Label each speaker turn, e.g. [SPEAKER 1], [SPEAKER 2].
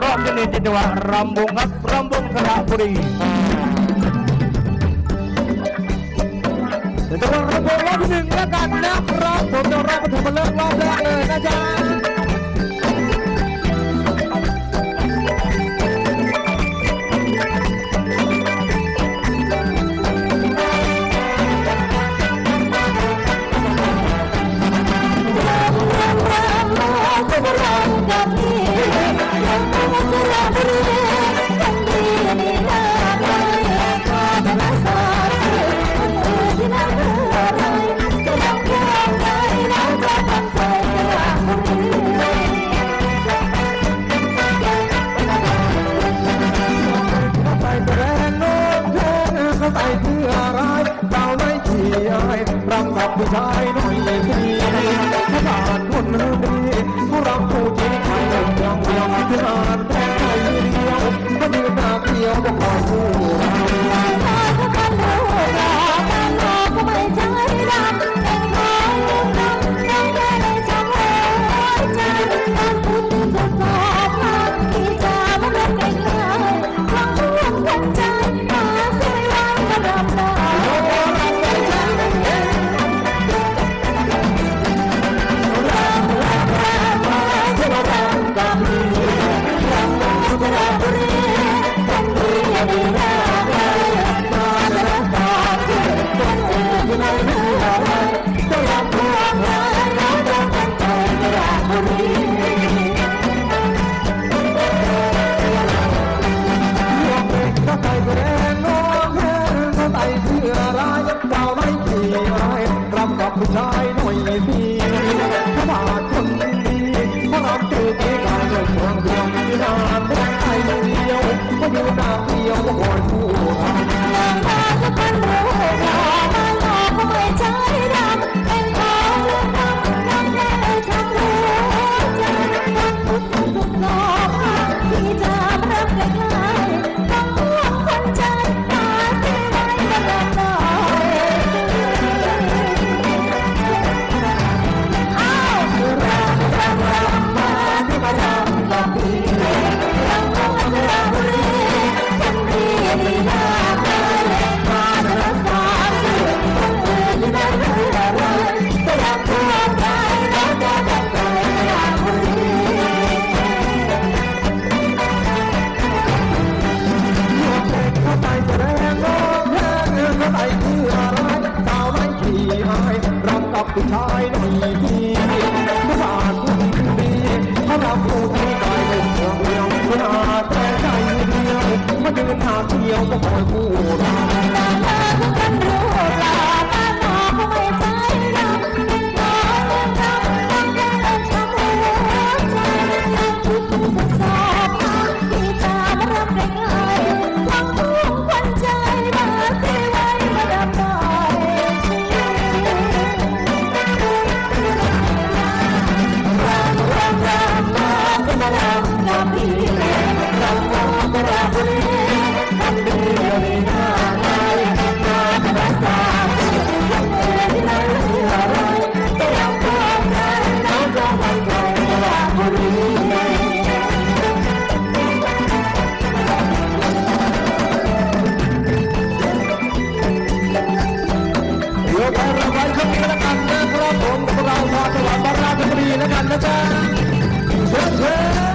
[SPEAKER 1] รอบที่หนึ่งจังหวะรำวงครับรำวงสระบุรีเดี๋ยวจะรำวงรอบที่หนึ่งแล้วกันนะครับผมจะรอบปฐมฤกษ์รอบแรกเลยนะจ๊ะ
[SPEAKER 2] นเขาใส่เพื่ออะไรสาวไม่ขี้อายรำกับผู้ชายหน่อยเลยทีถ้าบาดคนดีผู้รำผู้จีใครเดินยังเดียวที่นานแพ้ำ ขี้ายรักกับผู้ชายหน่อยทีผู้บาดผู้ดีเขารักผู้ที่กายเป็นเดียวเดียวหน้าแต่ใจเดียวมาเดินหาเที่ยวก็คอยผู้เ Bangsa, bangsa,
[SPEAKER 3] bangsa, bangsa, bangsa,